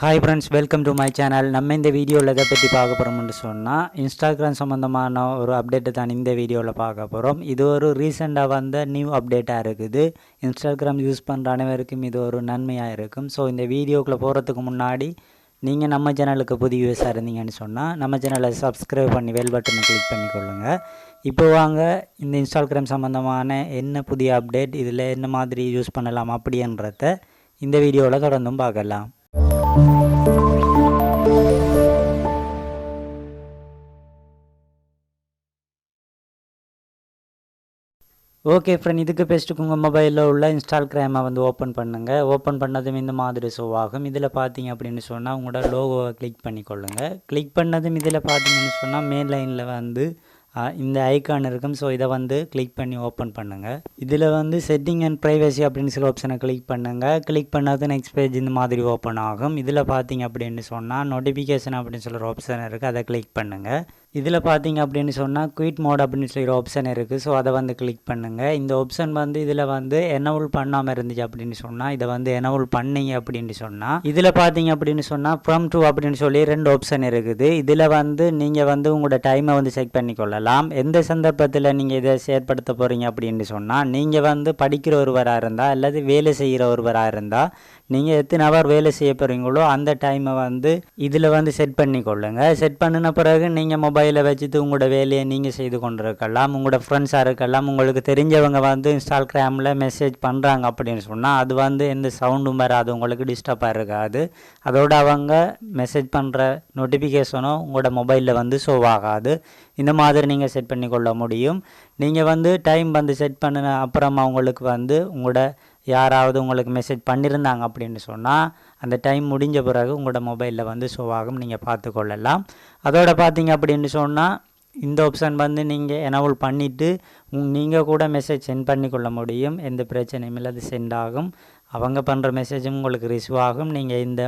Hi friends welcome to my channel நம்ம இந்த வீடியோவில் எதை பற்றி பார்க்க போகிறோம்னு சொன்னால் இன்ஸ்டாகிராம் சம்மந்தமான ஒரு அப்டேட்டை தான் இந்த வீடியோவில் பார்க்க போகிறோம் இது ஒரு ரீசெண்டாக வந்த நியூ அப்டேட்டாக இருக்குது. இன்ஸ்டாகிராம் யூஸ் பண்ணுற அனைவருக்கும் இது ஒரு நன்மையாக இருக்கும். ஸோ இந்த வீடியோக்குள்ளே போகிறதுக்கு முன்னாடி நீங்கள் நம்ம சேனலுக்கு புது யூஸாக இருந்தீங்கன்னு சொன்னால் நம்ம சேனலை சப்ஸ்கிரைப் பண்ணி வெல் பட்டனை கிளிக் பண்ணிக்கொள்ளுங்கள் இப்போ வாங்க இந்த இன்ஸ்டாகிராம் சம்மந்தமான என்ன புதிய அப்டேட் இதில் என்ன மாதிரி யூஸ் பண்ணலாம் அப்படின்றத இந்த வீடியோவில் தொடர்ந்தும் பார்க்கலாம். ஓகே ஃப்ரெண்ட் இதுக்கு பெஸ்ட்டுக்கு உங்கள் மொபைலில் உள்ள இன்ஸ்டால்கிராமை வந்து ஓப்பன் பண்ணுங்கள் ஓப்பன் பண்ணதும் இந்த மாதிரி ஷோ ஆகும். இதில் பார்த்தீங்க அப்படின்னு சொன்னால் உங்களோட லோகோவை கிளிக் பண்ணிக்கொள்ளுங்கள் கிளிக் பண்ணதும் இதில் பார்த்தீங்கன்னு சொன்னால் மெயின் லைனில் வந்து இந்த ஐக்கான் இருக்கும். ஸோ இதை வந்து கிளிக் பண்ணி ஓப்பன் பண்ணுங்கள் இதில் வந்து செட்டிங் அண்ட் ப்ரைவசி அப்படின்னு சில ஆப்ஷனை கிளிக் பண்ணுங்கள் கிளிக் பண்ணது நெக்ஸ்ட் பேஜ் இந்த மாதிரி ஓப்பன் ஆகும். இதில் பார்த்தீங்க அப்படின்னு சொன்னால் நோட்டிஃபிகேஷன் அப்படின்னு சொல்கிற ஆப்ஷன் இருக்குது அதை கிளிக் பண்ணுங்கள் இதில் பார்த்தீங்க அப்படின்னு சொன்னால் குயிட் மோட் அப்படின்னு சொல்லி ஒரு ஆப்ஷன் இருக்குது. ஸோ அதை வந்து கிளிக் பண்ணுங்கள் இந்த ஆப்ஷன் வந்து இதில் வந்து எனவுல் பண்ணாமல் இருந்துச்சு அப்படின்னு சொன்னால் இதை வந்து எனவுல் பண்ணீங்க அப்படின்னு சொன்னால் இதில் பார்த்தீங்க அப்படின்னு சொன்னால் ஃப்ரம் டூ அப்படின்னு சொல்லி ரெண்டு ஆப்ஷன் இருக்குது. இதில் வந்து நீங்கள் வந்து உங்களோட டைமை வந்து செக் பண்ணிக்கொள்ளலாம். எந்த சந்தர்ப்பத்தில் நீங்கள் இதை செயற்படுத்த போகிறீங்க அப்படின்னு சொன்னால் நீங்கள் வந்து படிக்கிற ஒருவராக இருந்தால் அல்லது வேலை செய்கிற ஒருவராக இருந்தால் நீங்கள் எத்தனை அவர் வேலை செய்ய போகிறீங்களோ அந்த டைமை வந்து இதில் வந்து செட் பண்ணிக்கொள்ளுங்கள் செட் பண்ணின பிறகு நீங்கள் மொபைல் வச்சுட்டு உங்களோட வேலையை நீங்கள் செய்து கொண்டிருக்கலாம். உங்களோட ஃப்ரெண்ட்ஸாக இருக்கலாம். உங்களுக்கு தெரிஞ்சவங்க வந்து இன்ஸ்டாகிராமில் மெசேஜ் பண்ணுறாங்க அப்படின்னு சொன்னால் அது வந்து எந்த சவுண்டும் வராது. உங்களுக்கு டிஸ்டர்பாக இருக்காது. அதோட அவங்க மெசேஜ் பண்ணுற நோட்டிஃபிகேஷனும் உங்களோட மொபைலில் வந்து ஷோ ஆகாது. இந்த மாதிரி நீங்கள் செட் பண்ணிக்கொள்ள முடியும். நீங்கள் வந்து டைம் வந்து செட் பண்ணின அப்புறமா உங்களுக்கு வந்து உங்களோட யாராவது உங்களுக்கு மெசேஜ் பண்ணியிருந்தாங்க அப்படின்னு சொன்னால் அந்த டைம் முடிஞ்ச பிறகு உங்களோட மொபைலில் வந்து ஷோ ஆகும். நீங்கள் பார்த்து கொள்ளலாம் அதோட பார்த்தீங்க அப்படின்னு சொன்னால் இந்த ஆப்ஷன் வந்து நீங்கள் எனவுல் பண்ணிவிட்டு நீங்கள் கூட மெசேஜ் சென்ட் பண்ணிக்கொள்ள முடியும். எந்த பிரச்சனையும் இல்லை அது சென்ட் ஆகும். அவங்க பண்ணுற மெசேஜும் உங்களுக்கு ரிசீவ் ஆகும். நீங்கள் இந்த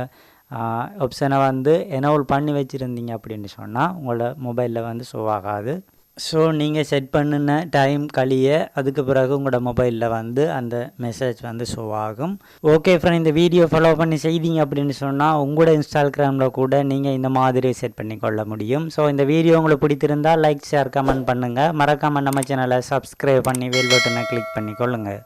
ஆப்ஷனை வந்து எனவுல் பண்ணி வச்சுருந்தீங்க அப்படின்னு சொன்னால் உங்களோட மொபைலில் வந்து ஷோ ஆகாது. ஸோ நீங்கள் செட் பண்ணின டைம் கழிய அதுக்கு பிறகு உங்களோட மொபைலில் வந்து அந்த மெசேஜ் வந்து ஷோ ஆகும். ஓகே ஃப்ரெண்ட் இந்த வீடியோ ஃபாலோ பண்ணி செய்தீங்க அப்படின்னு சொன்னால் உங்களோட இன்ஸ்டாகிராமில் கூட நீங்கள் இந்த மாதிரி செட் பண்ணி கொள்ள முடியும். ஸோ இந்த வீடியோ உங்களுக்கு பிடித்திருந்தால் லைக் ஷேர் கமெண்ட் பண்ணுங்கள் மறக்காமல் நம்ம சேனலை சப்ஸ்கிரைப் பண்ணி வேல் பட்டனை கிளிக் பண்ணி கொள்ளுங்கள்